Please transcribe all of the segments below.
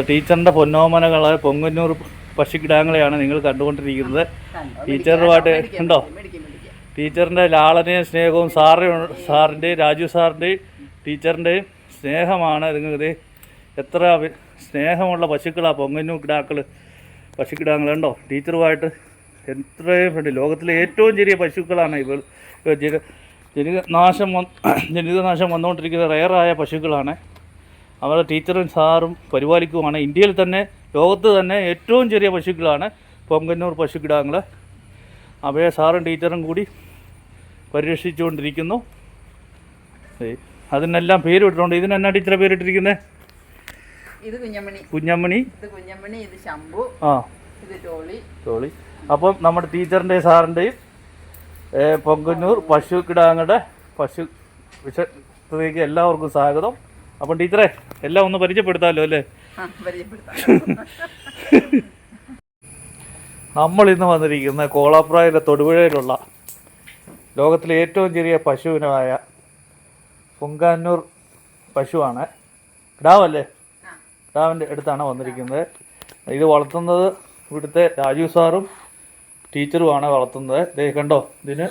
ടീച്ചറിന്റെ പൊന്നോമനകളായ പൊങ്ങന്നൂർ പശുക്കിടാങ്ങളെയാണ് നിങ്ങൾ കണ്ടുകൊണ്ടിരിക്കുന്നത്. ടീച്ചറുമായിട്ട് ഉണ്ടോ ടീച്ചറിന്റെ ലാളനയും സ്നേഹവും സാറ് സാറിന്റെ രാജു സാറിന്റെയും ടീച്ചറിന്റെയും സ്നേഹമാണ് നിങ്ങൾക്ക് എത്ര സ്നേഹമുള്ള പശുക്കളാണ് പൊങ്ങന്നൂർ കിടാക്കൾ പശുക്കിടാങ്ങളുണ്ടോ ടീച്ചറുമായിട്ട് എത്രയും ഉണ്ട് ലോകത്തിലെ ഏറ്റവും ചെറിയ പശുക്കളാണ് ഇവർ ഇവർ ജന ജനിതനാശം വന്ന് ജനിതനാശം വന്നുകൊണ്ടിരിക്കുന്ന റയറായ പശുക്കളാണ് അവരുടെ ടീച്ചറും സാറും പരിപാലിക്കുവാണ്. ഇന്ത്യയിൽ തന്നെ ലോകത്ത് തന്നെ ഏറ്റവും ചെറിയ പശുക്കളാണ് പൊങ്കന്നൂർ പശുക്കിടാങ്ങൾ അവയെ സാറും ടീച്ചറും കൂടി പരിരക്ഷിച്ചുകൊണ്ടിരിക്കുന്നു. അതിനെല്ലാം പേരിട്ടുണ്ട് ഇതിനെന്നാ ടീച്ചറെ പേരിട്ടിരിക്കുന്നത് ഇത് കുഞ്ഞമ്മണി. കുഞ്ഞമ്മണി. ഇത് കുഞ്ഞമ്മണി ഇത് ശംഭു ആ. ഇത് ടോളി. ടോളി. അപ്പം നമ്മുടെ ടീച്ചറിന്റെയും സാറിന്റെയും പൊങ്കന്നൂർ പശു കിടാങ്ങളുടെ പശു വിഷത്തിലേക്ക് എല്ലാവർക്കും സ്വാഗതം. അപ്പം ടീച്ചറെ എല്ലാം ഒന്ന് പരിചയപ്പെടുത്താമല്ലോ അല്ലേ? ആ പരിചയപ്പെടുത്താം. നമ്മൾ ഇന്ന് വന്നിരിക്കുന്ന കോളാപ്രായിലെ തൊടുപുഴയിലുള്ള ലോകത്തിലെ ഏറ്റവും ചെറിയ പശുവിനായ പൊങ്കാനൂർ പശുവാണ്. കിടാവല്ലേ ഡാവിന്റെ കിടാവിന്റെ അടുത്താണ് വന്നിരിക്കുന്നത്. ഇത് വളർത്തുന്നത് ഇവിടുത്തെ രാജു സാറും ടീച്ചറുമാണ് വളർത്തുന്നത്. ദേ കണ്ടോ? ഇതിന്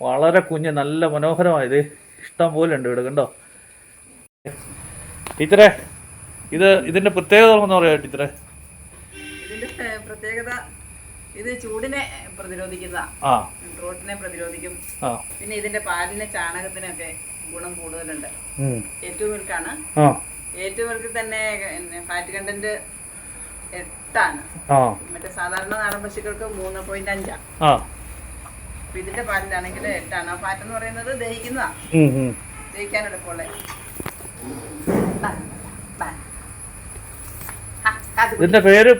വളരെ കുഞ്ഞ് നല്ല മനോഹരമായത് ഇഷ്ടം പോലെ ഉണ്ട് ഇവിടെ കണ്ടോ? ടീച്ചറെ ഇത് ഇതിന്റെ പ്രത്യേകത എന്ന് പറയാം ടീച്ചറെ? ഇതിന്റെ പ്രത്യേകത ഇത് ചൂടിനെ പ്രതിരോധിക്കുന്ന ആ. റോട്ടിനെ പ്രതിരോധിക്കും. ആ. പിന്നെ ഇതിന്റെ പാലിന് ചാണകത്തിനൊക്കെ ഗുണം കൂടുതലുണ്ട്. ഏറ്റവും മിൽക്കാണ്. ആ. ഏറ്റവും മിൽക്കിൽ തന്നെ ഫാറ്റ് കണ്ടന്റ് എട്ടാണ്. മറ്റേ സാധാരണ നാടൻ പശുക്കൾക്ക് മൂന്ന് പോയിന്റ് അഞ്ചാ. ആ. അപ്പൊ ഇതിന്റെ പാലിലാണെങ്കിൽ എട്ടാണ്. ആ ഫാറ്റ് എന്ന് പറയുന്നത് ദഹിക്കുന്നതാ. ദഹിക്കാൻ എളുപ്പമുള്ള ഇതിന്റെ പേര്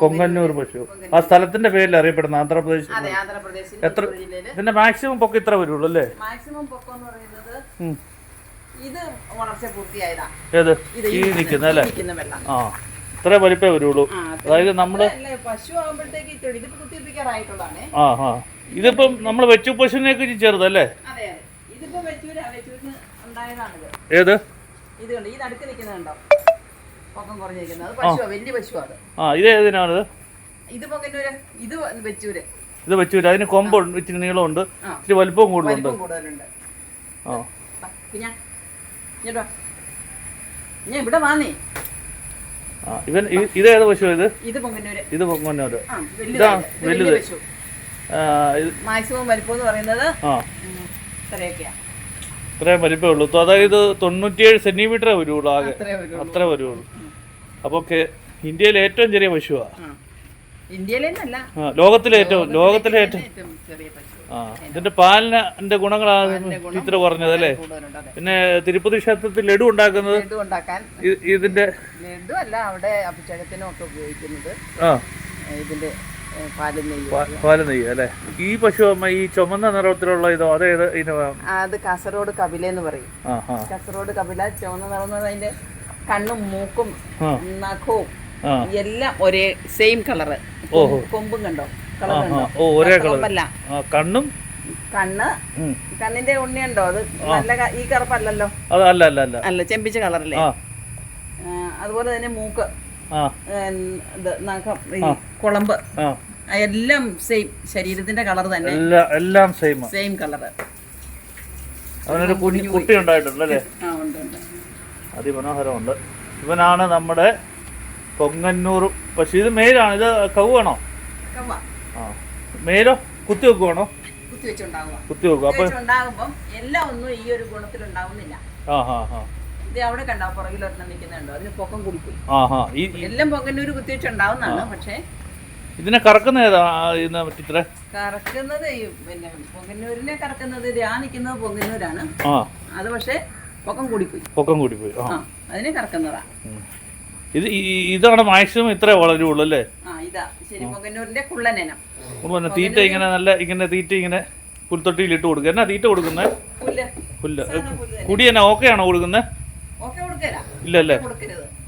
പൊങ്കന്നൂർ പശു. ആ സ്ഥലത്തിന്റെ പേരിൽ അറിയപ്പെടുന്ന ആന്ധ്രാപ്രദേശ് എത്ര ഇതിന്റെ മാക്സിമം പൊക്കം ഇത്ര വരുള്ളൂ അല്ലേ? മാക്സിമം പൊക്കം എന്ന് പറയുന്നത്. ഇത് വളർച്ച പൂർത്തിയായതാ. ഏത്? ഈ നിൽക്കുന്ന അല്ലേ? ആ ഇത്ര വലിപ്പേ വരുള്ളൂ. അതായത് നമ്മൾ പശു ആകുമ്പോഴത്തേക്ക് ഇതിപ്പോ ആ ആ. ഇതിപ്പം നമ്മൾ വെച്ചു പശുവിനേക്ക് ചെറുതല്ലേ? ഇതിപ്പോ വെച്ചൂര് ഏത്? ഇത് കണ്ടോ ഈ നടുക്ക് നിൽക്കുന്നുണ്ടോ പൊക്കം കുറഞ്ഞിരിക്കുന്നത്. അത് പശുവാ വലിയ പശുവാ ആ ഇത് ഏതിനാണ് ഇത് പൊക്കന്നൂര് ഇത് വെച്ചൂര്. ഇത് അതിന് കൊമ്പുണ്ട് ഇച്ചിരി നീളമുണ്ട്. ഇച്ചിരി വലിപ്പവും കൂടുതലുണ്ട്. ആ. ഞാൻ ഇവിടെ വാന്നേ ആ ഇവൻ ഇത് ഏത് പശു ഇത്? ഇത് പൊങ്ങന്നൂര്. ഇത് പൊങ്ങന്നൂര്. ഇതാ, വലുത്. മാക്സിമം വലിപ്പം എന്ന് പറയുന്നത് ആ. ഉം, ഇത്രയും വലിപ്പമേ ഉള്ളൂ. അതായത് തൊണ്ണൂറ്റിയേഴ് സെന്റിമീറ്ററേ വരുള്ളൂ ആകെ. അത്രേ വരുള്ളൂ അപ്പൊ അപ്പോൾ ഇന്ത്യയിലെ ഏറ്റവും ചെറിയ പശുവാ? ലോകത്തിലെ ഏറ്റവും ലോകത്തിലെ ഏറ്റവും ആ ഇതിന്റെ പാലിന്റെ ഗുണങ്ങളാണ് ഇത്ര ടീച്ചർ പറഞ്ഞത് അല്ലേ പിന്നെ തിരുപ്പതി ക്ഷേത്രത്തിൽ ലഡു ഉണ്ടാക്കുന്നത് ഇതിന്റെ ലഡു അല്ല അവിടെ അഭിഷേകത്തിനും ഒക്കെ ഉപയോഗിക്കുന്നത്. ആ. ഇതിന്റെ പാലും നെയ്യും അല്ലേ? ഈ പശു അമ്മ ഈ ചുമന്ന നിറത്തിലുള്ള ഇതോ അതേത് അത് കാസർഗോഡ് കപില എന്ന് പറയും. കാസർഗോഡ് കപില ചുവന്ന നിറം അതിന്റെ കണ്ണും മൂക്കും. നഖവും എല്ലാം ഒരേ സെയിം കളറ്. കൊമ്പും കണ്ടോ? കളർ കണ്ടോ? ഓ ഒരേ കളർ കൊമ്പല്ല. കണ്ണും കണ്ണ് കണ്ണിന്റെ ഉണ്ണിയുണ്ടോ അത്? നല്ല ഈ കറുപ്പല്ലല്ലോ? അല്ല അല്ല അല്ല. അല്ല ചെമ്പിച്ച കളറല്ലേ അതുപോലെ തന്നെ മൂക്ക്. നഖം കുളമ്പ്. ആ. ആ, എല്ലാം സെയിം ശരീരത്തിന്റെ കളർ തന്നെ. എല്ലാം സെയിം സെയിം കളർ അവനൊരു കുഞ്ഞു കുട്ടി ഉണ്ടായിട്ടുണ്ട് അല്ലേ ആ ഉണ്ട് ഉണ്ട്. അതിമനോഹരമുണ്ട്. ഇവനാണ് നമ്മുടെ പൊങ്ങന്നൂർ പക്ഷേ ഇത് മേലാണ്. ഇത് കവുകയാണോ കവ്വ. ആ. മേലോ? കുത്തി വെക്കുവാണോ? കുത്തി വെക്കും അപ്പൊ എല്ലാം ഒന്നും ഈ ഒരു ഗുണത്തിൽ ഉണ്ടാവുന്നില്ല ആ ഹാ ഇത് അവിടെ കണ്ടോ? പുറകിൽ ഒരെണ്ണം നിൽക്കുന്നുണ്ടോ. അതിന് പൊക്കം ഈ- എല്ലാം പൊങ്ങന്നൂർ കുത്തി വെച്ചുണ്ടാവുന്നതാണ്. പക്ഷേ ഇതിനെ കറക്കുന്ന ഏതാ ഇന്ന് ടീച്ചറെ കറക്കുന്നത് പിന്നെ പൊങ്ങന്നൂരിനെ കറക്കുന്നത് ആ നിൽക്കുന്നത് പൊങ്ങന്നൂരാണ്. ആ. അത് പക്ഷേ പൊക്കം കൂടിപ്പോയി. പൊക്കം കൂടി പോയി ആ അതിനെ കറക്കുന്നതാ. ഇത് ഇതാണ് മാക്സിമം ഇത്രേ വളരുള്ളൂ അല്ലേ? ആ ഇതാ. ശരി പൊങ്ങന്നൂരിന്റെ കുള്ളനെനം. പിന്നെ തീറ്റ ഇങ്ങനെ നല്ല ഇങ്ങനെ തീറ്റ ഇങ്ങനെ പുൽത്തൊട്ടിയിൽ ഇട്ട് കൊടുക്കുക. എന്നാ തീറ്റ കൊടുക്കുന്നത് പുല്ല്. പുല്ല്. കുടി എന്നാ ഓക്കെ ആണോ കൊടുക്കുന്നത് ഇല്ല അല്ലേ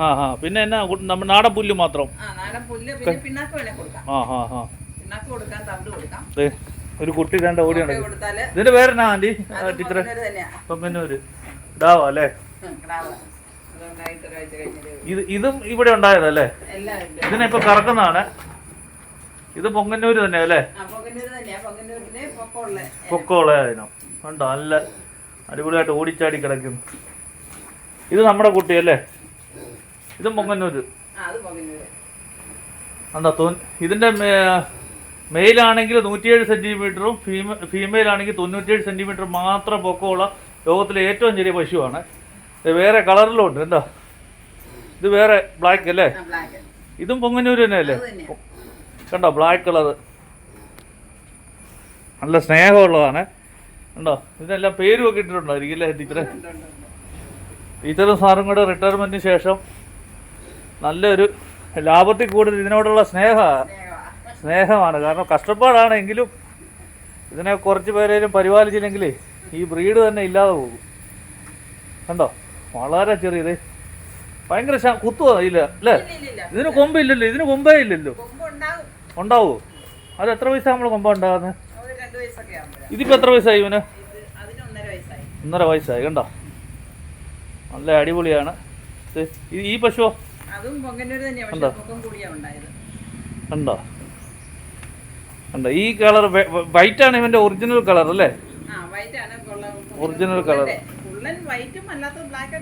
ആ ആ. പിന്നെ എന്നാ നമ്മുടെ നാടൻ പുല്ല് മാത്രം. ആ നാടൻ പുല്ല് പിന്നെ പിണ്ണാക്ക് വേണേ കൊടുക്കാം. ആ ആ ആ. പിണ്ണാക്ക് കൊടുക്കാം തവിട് കൊടുക്കാം. ദേ, ഒരു കുട്ടി രണ്ട് ഓടി ഉണ്ട് കൊടുത്താൽ ഇതിന്റെ പേരെന്നാ ആന്റി? ടീച്ചറെ. പൊങ്ങന്നൂര് തന്നെയാ. അല്ലേ? ഉം, കിടാവ്. അതുകൊണ്ടായിട്ട് ഒരാഴ്ച കഴിഞ്ഞതേ ഇത് ഇതും ഇവിടെ ഉണ്ടായതല്ലേ? എല്ലാം ഉണ്ട് ഇതിനെ ഇപ്പൊ കറക്കുന്നതാണ്. ഇത് പൊങ്ങന്നൂര് തന്നെ അല്ലേ? ആ പൊങ്ങന്നൂർ തന്നെയാ. പൊക്കമുള്ള. പൊക്കമുള്ള കണ്ടോ നല്ല അടിപൊളിയായിട്ട് ഓടിച്ചാടി കിടക്കുന്നു. ഇത് നമ്മുടെ കുട്ടി കുട്ടിയല്ലേ ഇതും പൊങ്ങന്നൂര് എന്താ തോ ഇതിന്റെ മെയിലാണെങ്കിൽ നൂറ്റിയേഴ് സെന്റിമീറ്ററും ഫീമെ ഫീമെയിൽ ആണെങ്കിൽ തൊണ്ണൂറ്റിയേഴ് സെന്റിമീറ്റർ മാത്രം പൊക്കമുള്ള ലോകത്തിലെ ഏറ്റവും ചെറിയ പശുവാണ്. ഇത് വേറെ കളറിലും ഉണ്ട് എന്താ ഇത് വേറെ ബ്ലാക്ക് അല്ലേ? ഇതും പൊങ്ങന്നൂര് തന്നെ അല്ലേ കണ്ടോ ബ്ലാക്ക് കളർ. നല്ല സ്നേഹമുള്ളതാണ്. കണ്ടോ ഇതിനെല്ലാം പേരും ഒക്കെ ഇട്ടിട്ടുണ്ടായിരിക്കും അല്ലേ ടീച്ചറെ? ഉണ്ട്, ഉണ്ട്, ഉണ്ട്. ടീച്ചറും സാറും കൂടെ റിട്ടയർമെന്റിന് ശേഷം നല്ലൊരു ലാഭത്തിൽ കൂടുതൽ ഇതിനോടുള്ള സ്നേഹ സ്നേഹമാ. സ്നേഹമാണ്. കാരണം കഷ്ടപ്പാടാണെങ്കിലും ഇതിനെ കുറച്ച് പേരേലും പരിപാലിച്ചില്ലെങ്കിൽ ഈ ബ്രീഡ് തന്നെ ഇല്ലാതെ പോകും. കണ്ടോ? വളരെ ചെറിയത് ഭയങ്കര കുത്തുവോ ഇല്ല അല്ലേ ഇതിന് കൊമ്പില്ലല്ലോ. ഇതിന് കൊമ്പേ ഇല്ലല്ലോ. ഉണ്ടാവോ? അത് എത്ര വയസ്സാണ് നമ്മൾ കൊമ്പ ഉണ്ടാകുന്നത് ഇതിപ്പോ എത്ര വയസ്സായി ഇവന്? ഒന്നര വയസ്സായി. കണ്ടോ? നല്ല അടിപൊളിയാണ്. ഈ പശുവോ? അതും പൊങ്ങന്നൂർ പക്ഷെ ഉണ്ടോ? പൊക്കം ഉണ്ടായത്. ഈ കളർ വൈറ്റ് ആണ് ഇവന്റെ ഒറിജിനൽ കളർ അല്ലേ? Original colour.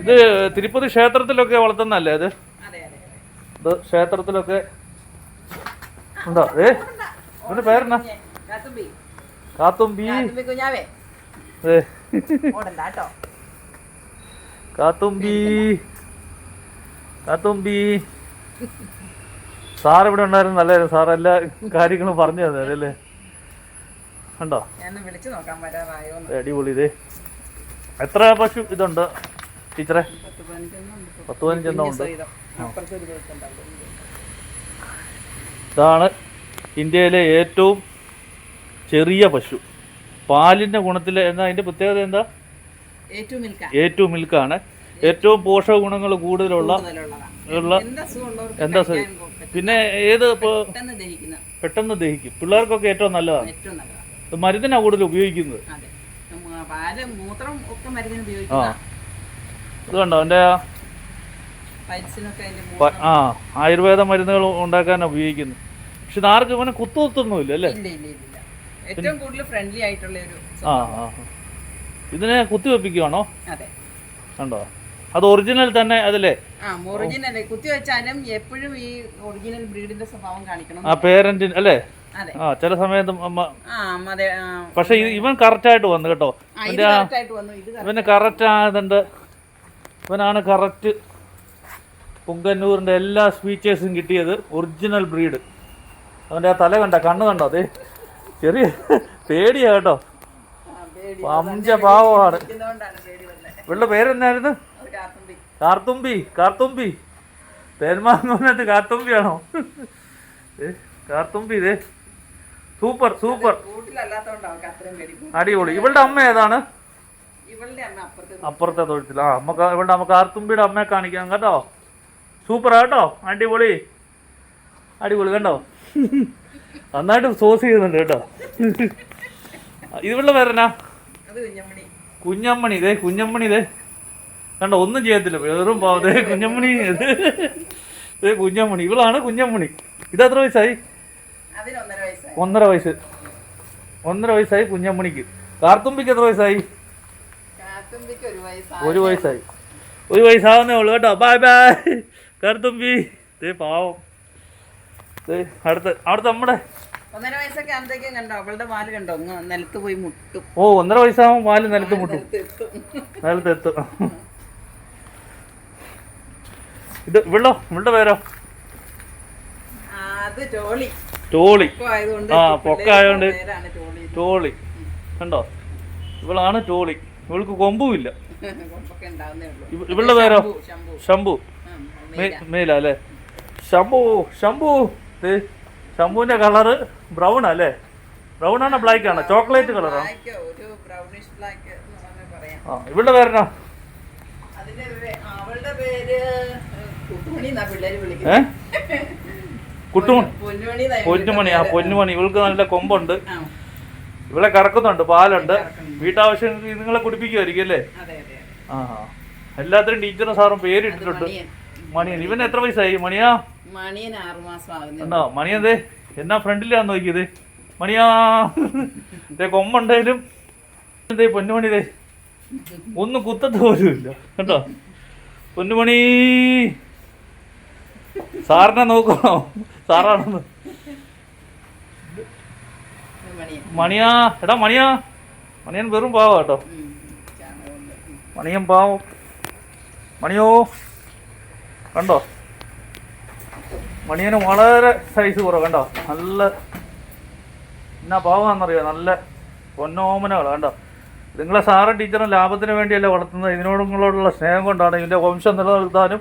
ഇത് തിരുപ്പതി ക്ഷേത്രത്തിലൊക്കെ വളർത്തുന്നല്ലേ ഇത് ഇത് ക്ഷേത്രത്തിലൊക്കെ. ഉണ്ടോ? ഏ? ഇവന്റെ പേരെന്നാ? കാത്തുമ്പി. കാത്തുമ്പി. കാത്തുമ്പി സാർ ഇവിടെ ഉണ്ടായിരുന്നു നല്ലായിരുന്നു സാർ എല്ലാ കാര്യങ്ങളും പറഞ്ഞു തന്നെ വരാറായോ ഇത് അടിപൊളി ഇത്. എത്ര പശു ഇതുണ്ട് ടീച്ചറെ? പത്ത് പതിനഞ്ചെണ്ണം ഉണ്ട്. ഇപ്പൊ. പത്ത് പതിനഞ്ചെണ്ണം ഉണ്ട് സഹിതം. അപ്പുറത്തെ ഒരു ഇതാണ് ഇന്ത്യയിലെ ഏറ്റവും ചെറിയ പശു. പാലിന്റെ ഗുണത്തിൽ എന്താ അതിന്റെ പ്രത്യേകത എന്താ? ഏറ്റവും മിൽക്കാണ്. ഏറ്റവും പോഷക ഗുണങ്ങൾ കൂടുതലുള്ള ഉള്ള എന്താ എന്താ. പിന്നെ ഏത് ഇപ്പോൾ പെട്ടെന്ന് ദഹിക്കും. പിള്ളേർക്കൊക്കെ ഏറ്റവും നല്ലതാണ്. മരുന്നിനാണ് കൂടുതൽ ഉപയോഗിക്കുന്നത്? ആ. ഇത് കണ്ടോ? എന്റെ ആ ആയുർവേദ മരുന്നുകൾ ഉണ്ടാക്കാൻ ഉപയോഗിക്കുന്നു. പക്ഷെ ആർക്കും ഇവനെ കുത്തുകുത്തൊന്നുമില്ല അല്ലേ? ഏറ്റവും കൂടുതൽ ഫ്രണ്ട്ലി ആയിട്ടുള്ള ഒരു ആ ആ. ഇതിനെ കുത്തിവെപ്പിക്കുവാണോ? കണ്ടോ? അത് ഒറിജിനൽ തന്നെ അതല്ലേ ആ ഒറിജിനൽ കുത്തി വെച്ചാലും എപ്പോഴും ഈ ഒറിജിനൽ ബ്രീഡിന്റെ സ്വഭാവം കാണിക്കണം. ആ പേരന്റിന് അല്ലേ? ആ ചില സമയത്ത് പക്ഷെ ഇവൻ correct ആയിട്ട് വന്നു കേട്ടോ. ഇവന് കറക്റ്റ് ആയതുണ്ട്. ഇവനാണ് കറക്റ്റ് പുങ്കന്നൂരിന്റെ എല്ലാ സ്പീച്ചേഴ്സും കിട്ടിയത് ഒറിജിനൽ ബ്രീഡ് അവന്റെ ആ തല കണ്ട കണ്ണ് കണ്ടോ അതെ? ചെറിയ പേടിയാ കേട്ടോ. പഞ്ച പാവമാണ് ഇവളുടെ പേരെന്നായിരുന്നു? കാർത്തുമ്പി കാർത്തുമ്പി. പറഞ്ഞിട്ട് കാർത്തുമ്പിയാണോ? ഏ, കാർത്തുമ്പി ഇതേ സൂപ്പർ സൂപ്പർ. അടിപൊളി. ഇവളുടെ അമ്മ ഏതാണ്? ഇവളുടെ അമ്മ അപ്പുറത്തെ തൊഴുത്തിൽ ആ നമുക്ക് ഇവിടെ നമുക്ക് ആർത്തുമ്പിയുടെ അമ്മയെ കാണിക്കാം കേട്ടോ. സൂപ്പർ കേട്ടോ അടിപൊളി. അടിപൊളി കണ്ടോ? നന്നായിട്ട് സോസ് ചെയ്യുന്നുണ്ട് കേട്ടോ. ഇവളുടെ പേരെന്നാ? കുഞ്ഞമ്മണി. കുഞ്ഞമ്മണി ഇതേ കുഞ്ഞമ്മണി ഇതേ കണ്ടോ ഒന്നും ചെയ്യത്തില്ല. വെറും പാവതേ കുഞ്ഞമ്മണി. ഏ കുഞ്ഞമ്മണി. ഇവളാണ് കുഞ്ഞമ്മണി. ഇത് എത്ര വയസ്സായി? ഒന്നര വയസ്സ്. ഒന്നര വയസ്സായി കുഞ്ഞമ്മണിക്ക്. കാർത്തുമ്പിക്ക് എത്ര വയസ്സായി? ഒരു വയസ്സായി. ഒരു വയസ്സാവുന്നേ ഉള്ളൂ കേട്ടോ. Bye bye Karthumbi. ദേ പാവം. ദേ അടുത്ത അടുത്ത നമ്മുടെ ഒന്നര വയസ്സൊക്കെ ആകുമ്പോഴേക്കും കണ്ടോ അവളുടെ പാൽ കണ്ടോ നിലത്ത് പോയി മുട്ടും. ഓ ഒന്നര വയസ്സാകുമ്പോൾ പാൽ നിലത്ത് മുട്ടും. നിലത്ത് എത്തും. നിലത്ത് എത്തും. ഇത് ഇവളോ ഇവളുടെ പേരോ? ടോളി. ആ, പിള്ളേർക്ക് ആയതുകൊണ്ട് ടോളി കണ്ടോ? ഇവളാണ് ടോളി. ഇവൾക്ക് കൊമ്പുമില്ല ഇവളുടെ പേരോ? ശംഭു, മേല. അല്ലേ? ശംഭു ശംഭു. ശംഭുവിന്റെ കളറ് ബ്രൗൺ അല്ലേ? ബ്രൗൺ ആണോ ബ്ലാക്ക് ആണോ? ചോക്ലേറ്റ് കളറാണോ? ആ ഇവളുടെ പേരെന്നാ? അതിന്റെ പേ- അവളുടെ പേര് ഏ? കുട്ടുമണി. പൊന്നുമണി എന്നാ ആ പൊന്നുമണി ഇവൾക്ക് നല്ല കൊമ്പുണ്ട്. ഇവിടെ കറക്കുന്നുണ്ട് പാലുണ്ട്. വീട്ടാവശ്യം നിങ്ങളെ കുടിപ്പിക്കുമായിരിക്കും അല്ലേ? ആ എല്ലാത്തിനും ടീച്ചറും സാറും പേരിട്ടിട്ടുണ്ട്. മണിയൻ. ഇവൻ എത്ര വയസ്സായി? മണിയാ? മണിയൻ മണിയതേ എന്നാ ഫ്രണ്ടിലാന്ന് നോക്കിയത്? മണിയാ. ദേ കൊമ്പുണ്ടേലും ദേ പൊന്നുമണി ഒന്നും കുത്തത്ത് പോലും ഇല്ല കേട്ടോ പൊന്നുമണി. സാറിനെ നോക്കണോ സാറാണെന്ന്. മണിയാ എടാ മണിയാ. മണിയൻ വെറും പാവ കേട്ടോ. മണിയൻ പാവം. മണിയോ? കണ്ടോ? മണിയന് വളരെ സൈസ് കുറവ് കണ്ടോ? നല്ല എന്നാ പാവാന്നറിയോ? നല്ല പൊന്നോമനകൾ കണ്ടോ? നിങ്ങളെ സാറും ടീച്ചറും ലാഭത്തിന് വേണ്ടിയല്ല വളർത്തുന്നത്. ഇതിനോടുള്ള സ്നേഹം കൊണ്ടാണ് ഇതിന്റെ വംശം നിലനിർത്താനും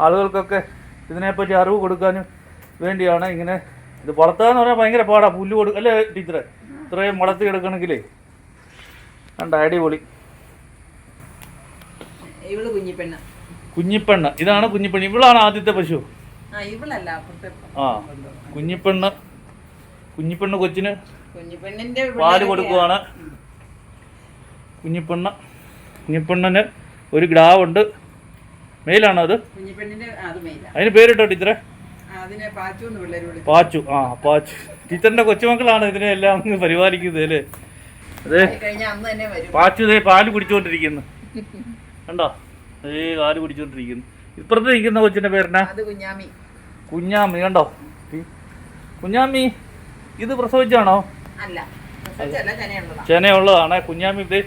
ആളുകൾക്കൊക്കെ ഇതിനെപ്പറ്റി അറിവ് കൊടുക്കാനും വേണ്ടിയാണ് ഇങ്ങനെ ഇത് വളർത്താൻ എന്ന് പറഞ്ഞാൽ ഭയങ്കര പാടാ. പുല്ല് കൊടുക്കുക അല്ലേ ടീച്ചറെ? ഇത്രയും വളർത്തി എടുക്കണമെങ്കിലേ കണ്ട അടിപൊളി. ഇവൾ കുഞ്ഞിപ്പെണ്ണ. കുഞ്ഞിപ്പെണ്ണ്. ഇതാണ് കുഞ്ഞിപ്പെണ്ണ്. ഇവളാണ് ആദ്യത്തെ പശു. ആ കുഞ്ഞിപ്പെണ്ണ്. കുഞ്ഞിപ്പെണ്ണ് കൊച്ചിന് പാൽ. കൊടുക്കുവാണ്. കുഞ്ഞിപ്പെണ്ണ. കുഞ്ഞിപ്പെണ്ണന് ഒരു ഗ്രാവുണ്ട്. മെയിലാണോ അത്? അത് അതിന് പേരിട്ടോ ടീച്ചറെ? പാച്ചു ആ പാച്ചു. ടീച്ചറിന്റെ കൊച്ചുമക്കളാണ് ഇതിനെ എല്ലാം അങ്ങ് പരിപാലിക്കുന്നത് അല്ലേ? അതെ. പാച്ചു ഇതേ പാൽ കുടിച്ചുകൊണ്ടിരിക്കുന്നു കണ്ടോ? ഏ പാൽ കുടിച്ചുകൊണ്ടിരിക്കുന്നു ഇപ്പുറത്ത് ഇരിക്കുന്ന കൊച്ചിന്റെ പേരെന്നാ? അത് കുഞ്ഞാമി. കണ്ടോ? കുഞ്ഞാമി ഇത് പ്രസവിച്ചാണോ? ചെനയുള്ളതാണ്. കുഞ്ഞാമി ഇത്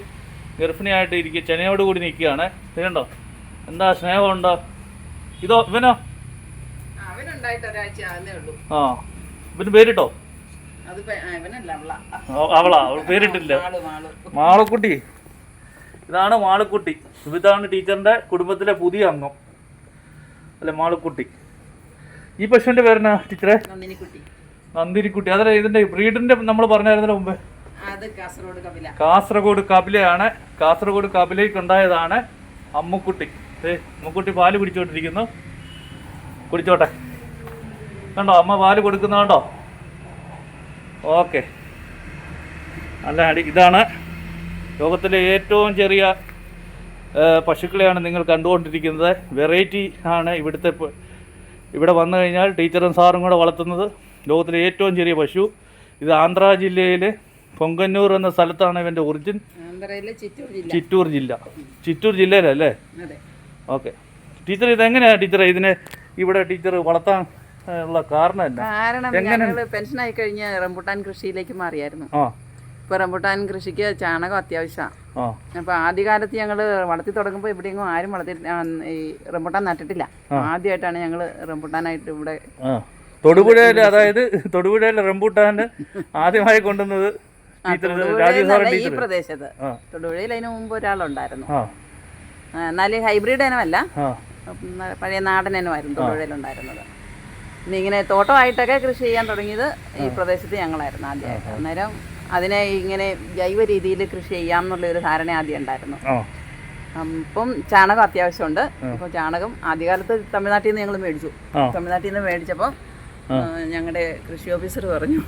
ഗർഭിണിയായിട്ട് ഇരിക്കുക ചെനയോട് കൂടി നിൽക്കുകയാണ്. ഇത് കണ്ടോ? എന്താ സ്നേഹമുണ്ടോ? ഇതോ ഇവനോ? ആ, ഇവന് പേരിട്ടോ? അവളാ. അവൾ പേരിട്ടില്ല. Mall mall. മാളക്കുട്ടി. ഇതാണ് മാളക്കുട്ടി. ഇതാണ് ടീച്ചറിന്റെ കുടുംബത്തിലെ പുതിയ അംഗം. അല്ലെ മാളക്കുട്ടി. ഈ പശുവിന്റെ പേരെന്നാ ടീച്ചറെ? നന്ദിനിക്കുട്ടി. അതല്ല ഇതിന്റെ ബ്രീഡിന്റെ നമ്മൾ പറഞ്ഞായിരുന്നല്ലോ മുമ്പേ? കാസർഗോഡ് കപില. കാസർഗോഡ് കപിലയാണ്. കാസർഗോഡ് കപിലയ്ക്കുണ്ടായതാണ് അമ്മുക്കുട്ടി. ഏ അമ്മുക്കുട്ടി പാൽ കുടിച്ചുകൊണ്ടിരിക്കുന്നു കുടിച്ചോട്ടെ. കണ്ടോ അമ്മ പാൽ കൊടുക്കുന്നുണ്ടോ ഓക്കെ. നല്ല അടി. ഇതാണ് ലോകത്തിലെ ഏറ്റവും ചെറിയ പശുക്കളെയാണ് നിങ്ങൾ കണ്ടുകൊണ്ടിരിക്കുന്നത്. വെറൈറ്റി ആണ് ഇവിടുത്തെ ഇവിടെ വന്നു കഴിഞ്ഞാൽ ടീച്ചറും സാറും കൂടെ വളർത്തുന്നത്. ലോകത്തിലെ ഏറ്റവും ചെറിയ പശു. ഇത് ആന്ധ്ര ജില്ലയിലെ പൊങ്കന്നൂർ എന്ന സ്ഥലത്താണ് ഇവന്റെ ഒറിജിൻ. ചിറ്റൂർ ജില്ല. ചിറ്റൂർ ജില്ല. ചിറ്റൂർ ജില്ലയിലല്ലേ? ഓക്കെ. ടീച്ചർ ഇതെങ്ങനെയാണ് ടീച്ചറെ ഇതിനെ ഇവിടെ ടീച്ചർ വളർത്താൻ ഉള്ള കാരണം കാരണം ഞങ്ങൾ പെൻഷനായി കഴിഞ്ഞ് റംബുട്ടാൻ കൃഷിയിലേക്ക് മാറിയായിരുന്നു. ഇപ്പൊ റംബുട്ടാൻ കൃഷിക്ക് ചാണകം അത്യാവശ്യമാണ് അപ്പൊ ആദ്യകാലത്ത് ഞങ്ങൾ വളർത്തി തുടങ്ങുമ്പോൾ ഇവിടെയെങ്കിലും ആരും വളർത്തി ഈ റംബുട്ടാൻ നട്ടിട്ടില്ല. ആദ്യമായിട്ടാണ് ഞങ്ങൾ റംബുട്ടാനായിട്ട് ഇവിടെ തൊടുപുഴയിൽ അതായത് തൊടുപുഴയിൽ റംബൂട്ടാൻ ആദ്യമായി കൊണ്ടുവന്നത് ഈ പ്രദേശത്ത്. തൊടുപുഴയിൽ അതിന് മുമ്പ് ഒരാളുണ്ടായിരുന്നു. എന്നാലും ഹൈബ്രിഡ് ഇനമല്ല. പഴയ നാടൻ ഇനമായിരുന്നു തൊഴിലുണ്ടായിരുന്നത് പിന്നെ ഇങ്ങനെ തോട്ടമായിട്ടൊക്കെ കൃഷി ചെയ്യാൻ തുടങ്ങിയത് ഈ പ്രദേശത്ത് ഞങ്ങളായിരുന്നു ആദ്യമായിട്ട്. അന്നേരം അതിനെ ഇങ്ങനെ ജൈവ രീതിയിൽ കൃഷി ചെയ്യാം എന്നുള്ള ഒരു ധാരണ ആദ്യം ഉണ്ടായിരുന്നു. അപ്പം ചാണകം അത്യാവശ്യമുണ്ട്. അപ്പൊ ചാണകം ആദ്യകാലത്ത് തമിഴ്നാട്ടിൽ നിന്ന് ഞങ്ങൾ മേടിച്ചു. തമിഴ്നാട്ടിൽ നിന്ന് മേടിച്ചപ്പോൾ ഞങ്ങളുടെ കൃഷി ഓഫീസർ പറഞ്ഞു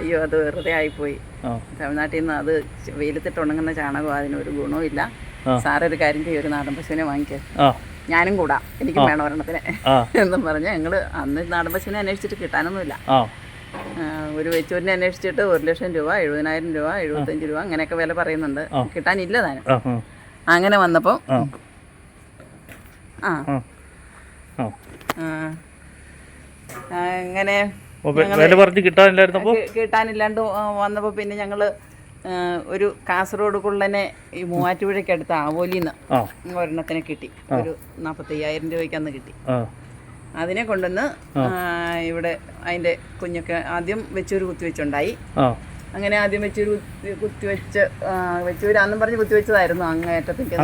അയ്യോ അത് വെറുതെ ആയിപ്പോയി. തമിഴ്നാട്ടിൽ നിന്ന് അത് വെയിലത്തിട്ട് ഉണങ്ങുന്ന ചാണകം അതിനൊരു ഗുണവും ഇല്ല. സാറൊരു കാര്യം ചെയ്യും ഒരു നാടൻ പശുവിനെ വാങ്ങിക്കാൻ ഞാനും കൂടാ എനിക്ക് വേണം ഒരെണ്ണത്തിന് എന്നും പറഞ്ഞ് ഞങ്ങൾ അന്ന് നാടൻ പശുവിനെ അന്വേഷിച്ചിട്ട് കിട്ടാനൊന്നുമില്ല. ഒരു വെച്ചൂരിനെ അന്വേഷിച്ചിട്ട് ഒരു ലക്ഷം രൂപ എഴുപതിനായിരം രൂപ എഴുപത്തഞ്ച് രൂപ അങ്ങനെയൊക്കെ വില പറയുന്നുണ്ട്. കിട്ടാനില്ല താനും. അങ്ങനെ വന്നപ്പോൾ ആ. അങ്ങനെ കിട്ടാനില്ലാണ്ട് വന്നപ്പോൾ പിന്നെ ഞങ്ങൾ ഒരു കാസർഗോഡ് കുള്ളനെ ഈ മൂവാറ്റുപുഴയ്ക്ക് അടുത്ത ആവോലിന്ന് ഒരെണ്ണത്തിനെ കിട്ടി. ഒരു നാൽപ്പത്തയ്യായിരം രൂപയ്ക്ക് അന്ന് കിട്ടി അതിനെ കൊണ്ടുവന്ന് ഇവിടെ അതിന്റെ കുഞ്ഞൊക്കെ ആദ്യം വെച്ചൂര് കുത്തിവെച്ചുണ്ടായി അങ്ങനെ ആദ്യം വെച്ചൂര് കുത്തി കുത്തിവെച്ച് ആ, വെച്ചൂര് അന്നും പറഞ്ഞ് കുത്തിവെച്ചതായിരുന്നു അങ്ങേറ്റത്തേക്ക്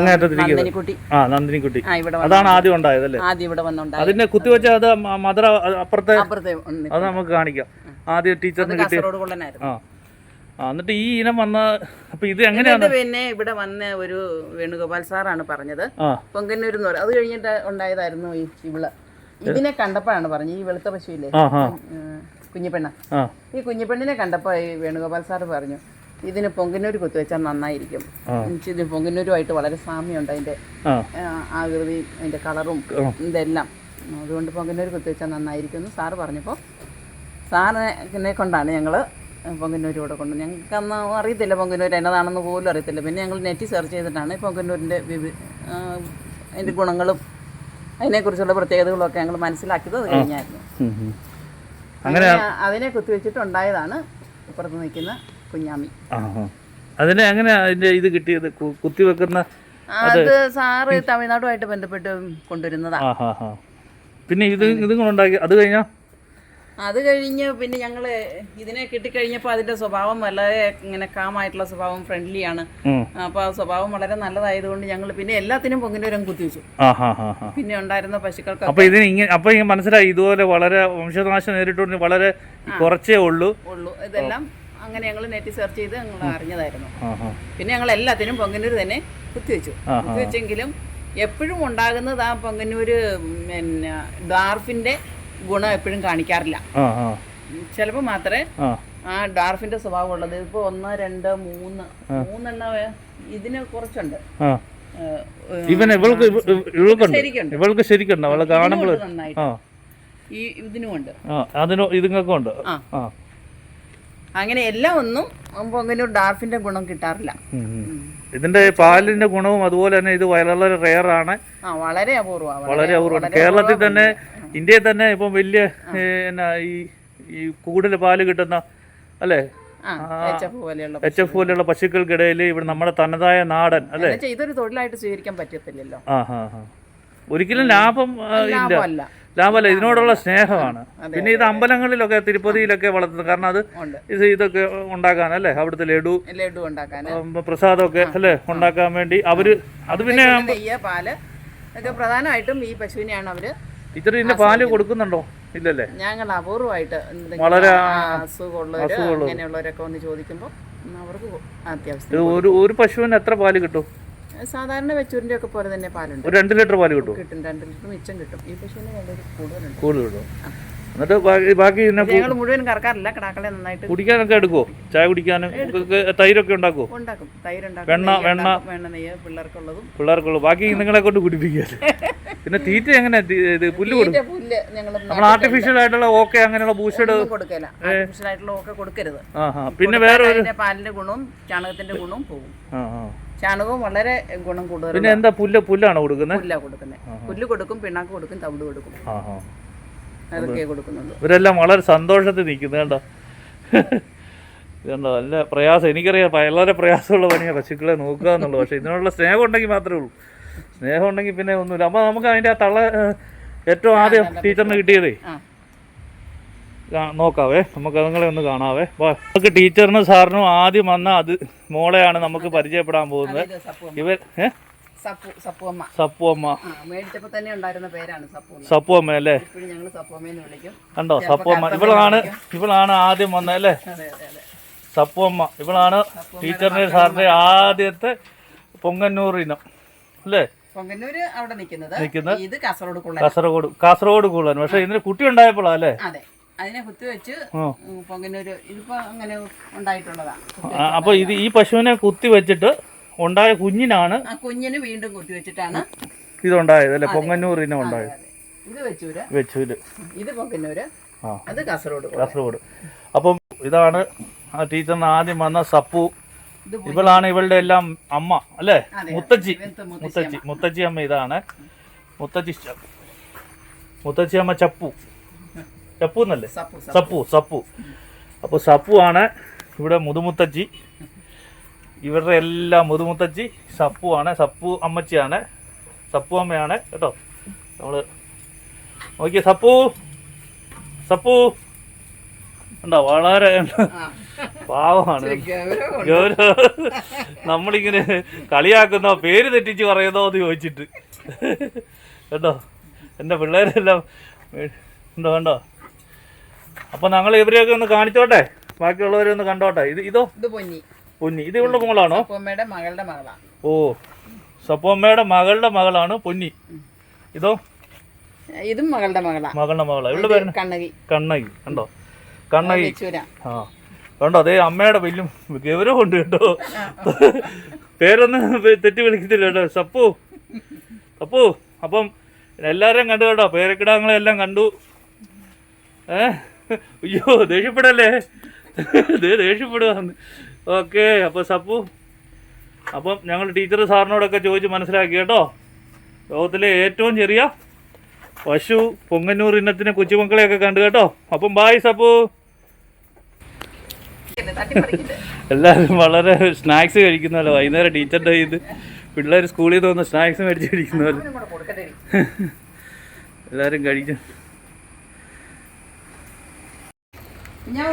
അതാണ് ആദ്യം ഉണ്ടായതല്ലേ ആദ്യം ഇവിടെ വന്നുണ്ടായി അതിനെ കുത്തിവെച്ച അത് മദർ അപ്പുറത്തെ അപ്പുറത്തെ. അത് നമുക്ക് കാണിക്കാം. ആദ്യം ടീച്ചറിന് കിട്ടിയ കാസർഗോഡ് കൊള്ളനായിരുന്നു ആ ആ എന്നിട്ട് ഈ ഇനം വന്ന അപ്പൊ ഇത് എങ്ങനെയാണ്? പിന്നെ ഇവിടെ വന്ന ഒരു വേണുഗോപാൽ സാറാണ് പറഞ്ഞത്. പൊങ്കന്നൂർ എന്ന് പറയും. അത് കഴിഞ്ഞിട്ട് ഉണ്ടായതായിരുന്നു ഈ ഇവിൾ. ഇതിനെ കണ്ടപ്പോഴാണ് പറഞ്ഞത്. ഈ വെളുത്ത പശുവില്ലേ? കുഞ്ഞിപ്പെണ്ണ. ഈ കുഞ്ഞിപ്പെണ്ണിനെ കണ്ടപ്പോൾ ഈ വേണുഗോപാൽ സാറ് പറഞ്ഞു ഇതിന് പൊങ്കന്നൂര് കുത്തിവെച്ചാൽ നന്നായിരിക്കും. ഇതിന് ഇത് പൊങ്കന്നൂരുമായിട്ട് വളരെ സാമ്യമുണ്ട് അതിന്റെ ആകൃതി അതിന്റെ കളറും ഇതെല്ലാം. അതുകൊണ്ട് പൊങ്കന്നൂര് കുത്തിവെച്ചാൽ നന്നായിരിക്കും എന്ന് സാറ് പറഞ്ഞപ്പോൾ സാറിനെ കൊണ്ടാണ് ഞങ്ങൾ പൊങ്കന്നൂർ ഇവിടെ കൊണ്ട് ഞങ്ങൾക്ക് അന്ന് അറിയത്തില്ല പൊങ്കന്നൂർ എന്നതാണെന്ന് പോലും അറിയത്തില്ല. പിന്നെ ഞങ്ങൾ നെറ്റ് സെർച്ച് ചെയ്തിട്ടാണ് പൊങ്കന്നൂരിന്റെ വിവി അതിന്റെ ഗുണങ്ങളും അതിനെക്കുറിച്ചുള്ള പ്രത്യേകതകളൊക്കെ ഞങ്ങൾ മനസ്സിലാക്കിയത്. അത് കഴിഞ്ഞായിരുന്നു. അങ്ങനെ അതിനെ കുത്തിവെച്ചിട്ടുണ്ടായതാണ് ഇപ്പുറത്ത് നിൽക്കുന്ന കുഞ്ഞാമി. അതിനെ അങ്ങനെ അതിന്റെ ഇത് കിട്ടിയത്? കുത്തിവെക്കുന്ന അത് സാറ് തമിഴ്നാടുമായിട്ട് ബന്ധപ്പെട്ട് കൊണ്ടുവരുന്നതാണ് പിന്നെ ഇത് ഇതും ഉണ്ടാക്കി. അത് കഴിഞ്ഞാ? അത് കഴിഞ്ഞ് പിന്നെ ഞങ്ങൾ ഇതിനെ കിട്ടിക്കഴിഞ്ഞപ്പോൾ അതിന്റെ സ്വഭാവം വളരെ ഇങ്ങനെ കാമായിട്ടുള്ള സ്വഭാവം ഫ്രണ്ട്ലിയാണ് ആണ്. അപ്പോൾ ആ സ്വഭാവം വളരെ നല്ലതായതുകൊണ്ട് ഞങ്ങൾ പിന്നെ എല്ലാത്തിനും പൊങ്ങിനൂരം കുത്തിവെച്ചു പിന്നെ ഉണ്ടായിരുന്ന പശുക്കൾക്ക് അപ്പൊ ഇതിന് ഇങ്ങനെ അപ്പൊ ഇങ്ങനെ മനസ്സിലായി ഇതുപോലെ വളരെ വംശനാശം നേരിട്ടുകൊണ്ട് വളരെ കുറച്ചേ ഉള്ളൂ. ഉള്ളൂ. ഇതെല്ലാം അങ്ങനെ ഞങ്ങൾ നെറ്റ് സെർച്ച് ചെയ്ത് ഞങ്ങൾ അറിഞ്ഞതായിരുന്നു. പിന്നെ ഞങ്ങൾ എല്ലാത്തിനും പൊങ്ങന്നൂർ തന്നെ കുത്തിവെച്ചു കുത്തിവെച്ചെങ്കിലും എപ്പോഴും ഉണ്ടാകുന്നത് ആ പൊങ്ങന്നൂർ പിന്നെ ഡാർഫിന്റെ ഗുണം എപ്പോഴും കാണിക്കാറില്ല. ചിലപ്പോ ചിലപ്പോൾ മാത്രമേ ആ ഡാർഫിന്റെ സ്വഭാവം ഉള്ളത് ഇപ്പൊ ഒന്ന് രണ്ട് മൂന്ന്. മൂന്നെണ്ണം ഇതിന് കുറച്ചുണ്ട്. ഇവൻ ഇവൾക്ക് ഇവ- ഇവ- ഇവൾക്കുണ്ട്. ഇവൾക്ക് ശരിക്കുണ്ട്. അവളെ കാണുമ്പോൾ ഇതിനുമുണ്ട് ഈ ഇതുങ്ങൾക്കും ഉണ്ട്. ആ. അങ്ങനെ എല്ലാം ഒന്നും പൊങ്ങനൂർ ഡാർഫിന്റെ ഗുണം കിട്ടാറില്ല. ഇതിന്റെ പാലിന്റെ ഗുണവും അതുപോലെ തന്നെ ഇത് വളരെ റെയർ ആണ്. വളരെ അപൂർവമാണ് വളരെ അപൂർവമാണ് കേരളത്തിൽ തന്നെ ഇന്ത്യയിൽ തന്നെ ഇപ്പം വലിയ എന്നാ ഈ ഈ കൂടുതൽ പാൽ കിട്ടുന്ന അല്ലേ? എച്ച് എഫ് പോലെയുള്ള പശുക്കൾക്കിടയിൽ ഇവിടെ നമ്മുടെ തനതായ നാടൻ അല്ലേ? ഇതൊരു തൊഴിലായിട്ട് സ്വീകരിക്കാൻ പറ്റത്തില്ലല്ലോ. ഒരിക്കലും ലാഭം ഇല്ല. ലാഭമല്ല ഇതിനോടുള്ള സ്നേഹമാണ്. പിന്നെ ഇത് അമ്പലങ്ങളിലൊക്കെ തിരുപ്പതിയിലൊക്കെ വളർത്തുന്നത്. കാരണം അത് ഇത് ഇതൊക്കെ ഉണ്ടാക്കാൻ അല്ലേ? അവിടുത്തെ ലഡു ലഡു ഉണ്ടാക്കാൻ പ്രസാദമൊക്കെ അല്ലേ? ഉണ്ടാക്കാൻ വേണ്ടി അവർ അത് പിന്നെ പാൽ പ്രധാനമായിട്ടും ഈ പശുവിനെയാണ് അവർ ഇത്ര ഇതിന്റെ പാൽ കൊടുക്കുന്നുണ്ടോ? ഇല്ലല്ലേ? ഞങ്ങൾ അപൂർവമായിട്ട് വളരെ അസുഖമുള്ളവര് അങ്ങനെയുള്ളവരൊക്കെ ഒന്ന് ചോദിക്കുമ്പോൾ അവർക്ക് അത്യാവശ്യം ഒരു ഒരു പശുവിന് എത്ര പാൽ കിട്ടും? സാധാരണ വെച്ചൂരിന്റെ ഒക്കെ പോലെ തന്നെ പാലുണ്ട്. ഒരു രണ്ട് ലിറ്റർ പാൽ കിട്ടും കിട്ടും രണ്ട് ലിറ്റർ. മിച്ചം കിട്ടും. ഈ പശുവിന് നല്ലൊരു കൂടുതലുണ്ട് കൂടുതൽ കിട്ടും എന്നിട്ട് ബാക്കി ബാക്കി ഞങ്ങൾ മുഴുവൻ കറക്കാറില്ല. കിടാക്കളെ നന്നായിട്ട് കുടിക്കാനൊക്കെ എടുക്കുമോ ചായ കുടിക്കാനും തൈരൊക്കെ ഉണ്ടാക്കുവോ? ഉണ്ടാക്കും. തൈരുണ്ടാക്കും വെണ്ണ, വെണ്ണ. വെണ്ണ നെയ്യ് പിള്ളേർക്കുള്ളതും. പിള്ളേർക്കുള്ളൂ ബാക്കി നിങ്ങളെ കൊണ്ട് കുടിപ്പിക്കുക പിന്നെ തീറ്റ എങ്ങനെ ഇത് പുല്ല് കൊടുക്കും? നമ്മൾ ആർട്ടിഫിഷ്യൽ ആയിട്ടുള്ള ഓക്കെ അങ്ങനെയുള്ള ബൂസ്റ്റഡ് കൊടുക്കില്ല. ആർട്ടിഫിഷ്യൽ ആയിട്ടുള്ള ഓക്കെ കൊടുക്കരുത്. പിന്നെ വേറെ പാലിന്റെ ഗുണവും ചാണകത്തിന്റെ ഗുണവും പോകും. ചാണകവും വളരെ ഗുണം കൂടുതൽ പിന്നെ എന്താ പുല്ല് പുല്ലാണോ കൊടുക്കുന്നത് പുല്ല കൊടുക്കുന്നത് പുല്ല് കൊടുക്കും പിണ്ണാക്ക് കൊടുക്കും തവിട് കൊടുക്കും. അതൊക്കെ കൊടുക്കുന്നുള്ളൂ ഇവരെല്ലാം വളരെ സന്തോഷത്തിൽ നിൽക്കുന്നു കണ്ടോ ഇതുണ്ടോ നല്ല പ്രയാസം. എനിക്കറിയാം വളരെ പ്രയാസമുള്ള പണിയാണ് പശുക്കളെ നോക്കുക എന്നുള്ളത്. പക്ഷേ ഇതിനുള്ള സ്നേഹം ഉണ്ടെങ്കിൽ മാത്രമേ ഉള്ളൂ. സ്നേഹം ഉണ്ടെങ്കിൽ പിന്നെ ഒന്നുമില്ല. അപ്പോൾ നമുക്ക് അതിന്റെ ആ തള ഏറ്റവും ആദ്യം ടീച്ചറിന് കിട്ടിയതേ? നോക്കാവേ. നമുക്ക് അതുങ്ങളെ ഒന്ന് കാണാവേ. നമുക്ക് ടീച്ചറിനും സാറിനും ആദ്യം വന്ന അത് മോളെയാണ് നമുക്ക് പരിചയപ്പെടാൻ പോകുന്നത്. ഇവർ സപ്പുവമ്മ അല്ലേ? കണ്ടോ? സപ്പുവമ്മ ഇവളാണ് ഇവളാണ് ആദ്യം വന്നത് അല്ലേ? അതെ അതെ അതെ. സപ്പു അമ്മ. ഇവളാണ് ടീച്ചറിന്റെ സാറിന്റെ ആദ്യത്തെ പൊങ്ങന്നൂർ ഇനം. അല്ലേ? പൊങ്ങന്നൂര് അവിടെ നിൽക്കുന്നത്. കാസർഗോഡ് കാസർഗോഡ് കാസർഗോഡ് കൂടുതൽ പക്ഷെ ഇതിന് കുട്ടി ഉണ്ടായപ്പോഴാ അല്ലേ? അതിനെ കുത്തിവെച്ച് പൊങ്ങിനൊരു ഇതിപ്പോ അങ്ങനെ ഉണ്ടായിട്ടുള്ളതാ. ആ, അപ്പൊ ഇത് ഈ പശുവിനെ കുത്തി വെച്ചിട്ട് ഉണ്ടായ കുഞ്ഞിനാണ് കുഞ്ഞിന് വീണ്ടും കുത്തിവെച്ചിട്ടാണ് ഇതുണ്ടായത് അല്ലെ? പൊങ്ങന്നൂറിനെ ഉണ്ടായത്. ഇത് വെച്ചൂര്. വെച്ചൂര്. ഇത് പൊങ്ങന്നൂര്. അത് കാസർഗോഡ്. കാസർഗോഡ്. അപ്പം ഇതാണ് ആ ടീച്ചറിന് ആദ്യം വന്ന സപ്പു. ഇവളാണ് ഇവളുടെ എല്ലാം അമ്മ അല്ലേ? മുത്തച്ചി. മുത്തച്ചി. മുത്തച്ഛി അമ്മ ഇതാണ്. മുത്തച്ചി മുത്തച്ചി അമ്മ ചപ്പു. ചപ്പു എന്നല്ലേ? സപ്പു സപ്പു. അപ്പോൾ സപ്പു. ആണ് ഇവിടെ മുതുമുത്തച്ചി. ഇവരുടെ എല്ലാം മുതുമുത്തച്ചി സപ്പു ആണ് സപ്പു അമ്മച്ചിയാണ് സപ്പു അമ്മയാണ് കേട്ടോ? നമ്മൾ നോക്കിയ സപ്പു സപ്പു. ഉണ്ടോ വളരെ. പാവമാണ്. ഗൗരവ നമ്മളിങ്ങനെ കളിയാക്കുന്നോ പേര് തെറ്റിച്ച് പറയുന്നോ എന്ന് ചോദിച്ചിട്ട്. കേട്ടോ? എന്റെ പിള്ളേരെല്ലാം ഉണ്ടോ കണ്ടോ? അപ്പൊ ഞങ്ങൾ ഇവരെയൊക്കെ ഒന്ന് കാണിച്ചോട്ടെ? ബാക്കിയുള്ളവരെ ഒന്ന് കണ്ടോട്ടെ? ഇത് ഇതോ? ഇത് പൊന്നി. പൊന്നി. ഇത് ഇവളുടെ മോളാണോ? മകളുടെ മകളാണ് ഓ സപ്പോമ്മയുടെ മകളുടെ മകളാണ് പൊന്നി. ഇതോ? ഇതും മകളുടെ മകളാണ് മകളുടെ മകളാണ് ഇവളുടെ പേര് കണ്ണകി. കണ്ണകി. കണ്ടോ? കണ്ണകി. ആ. കണ്ടോ? അതേ അമ്മയുടെ വലിയ ഗൗരവമുണ്ട് കേട്ടോ. പേരൊന്നും തെറ്റി വിളിക്കത്തില്ല കേട്ടോ. സപ്പു. സപ്പു. അപ്പം എല്ലാവരെയും കണ്ടു കേട്ടോ. പേരക്കിടാങ്ങളെല്ലാം കണ്ടു. ഏ? അയ്യോ ദേഷ്യപ്പെടല്ലേ? ദേ ദേഷ്യപ്പെടുകയെന്ന് ഓക്കെ അപ്പോൾ സപ്പു അപ്പം ഞങ്ങൾ ടീച്ചർ സാറിനോടൊക്കെ ചോദിച്ച് മനസ്സിലാക്കി കേട്ടോ. ലോകത്തിലെ ഏറ്റവും ചെറിയ പശു പൊങ്ങന്നൂർ ഇനത്തിന് കൊച്ചുമക്കളെയൊക്കെ കണ്ടു കേട്ടോ. അപ്പം ബായ് സപ്പു. എല്ലാവരും വളരെ സ്നാക്സ് കഴിക്കുന്നല്ലോ. വൈകുന്നേരം ടീച്ചറിന്റെ ഇത് പിള്ളേർ സ്കൂളിൽ നിന്ന് വന്ന് സ്നാക്സ് മേടിച്ച് കഴിക്കുന്നല്ലോ എല്ലാവരും കഴിക്കും ഞാൻ